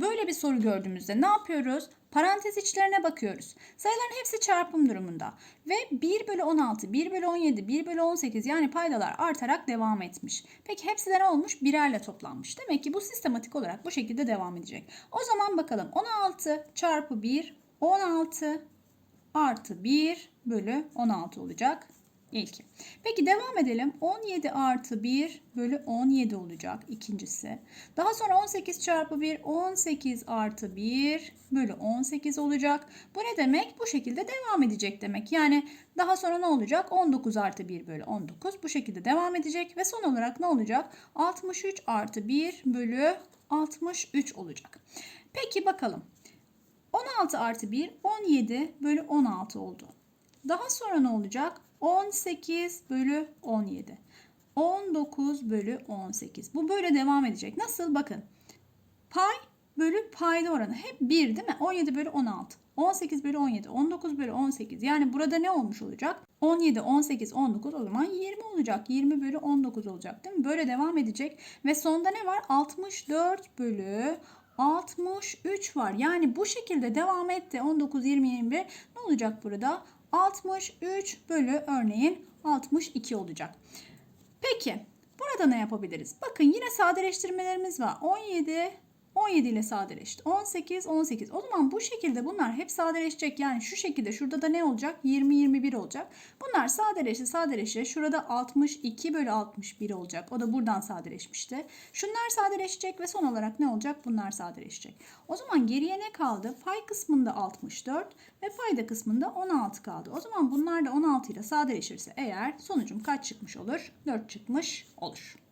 Böyle bir soru gördüğümüzde ne yapıyoruz? Parantez içlerine bakıyoruz. Sayıların hepsi çarpım durumunda. Ve 1 bölü 16, 1 bölü 17, 1 bölü 18 yani paydalar artarak devam etmiş. Peki hepsi de ne olmuş? Birerle toplanmış. Demek ki bu sistematik olarak bu şekilde devam edecek. O zaman bakalım 16 çarpı 1, 16 artı 1 bölü 16 olacak. İlki. Peki devam edelim. 17 artı 1 bölü 17 olacak ikincisi. Daha sonra 18 çarpı 1 18 artı 1 bölü 18 olacak. Bu ne demek? Bu şekilde devam edecek demek. Yani daha sonra ne olacak? 19 artı 1 bölü 19 bu şekilde devam edecek. Ve son olarak ne olacak? 63 artı 1 bölü 63 olacak. Peki bakalım. 16 artı 1 17 bölü 16 oldu. Daha sonra ne olacak? 18 bölü 17. 19 bölü 18. Bu böyle devam edecek. Nasıl? Bakın. Pay bölü payda oranı hep 1 değil mi? 17 bölü 16. 18 bölü 17. 19 bölü 18. Yani burada ne olmuş olacak? 17, 18, 19 o zaman 20 olacak. 20 bölü 19 olacak değil mi? Böyle devam edecek. Ve sonda ne var? 64 bölü 63 var. Yani bu şekilde devam etti. 19, 20, 21 ne olacak burada? 63 bölü örneğin 62 olacak. Peki burada ne yapabiliriz? Bakın yine sadeleştirmelerimiz var. 17 17 ile sadeleşti. 18 18. O zaman bu şekilde bunlar hep sadeleşecek. Yani şu şekilde şurada da ne olacak? 20 21 olacak. Bunlar sadeleşti sadeleşti. Şurada 62 bölü 61 olacak. O da buradan sadeleşmişti. Şunlar sadeleşecek ve son olarak ne olacak? Bunlar sadeleşecek. O zaman geriye ne kaldı? Pay kısmında 64 ve payda kısmında 16 kaldı. O zaman bunlar da 16 ile sadeleşirse eğer sonucum kaç çıkmış olur? 4 çıkmış olur.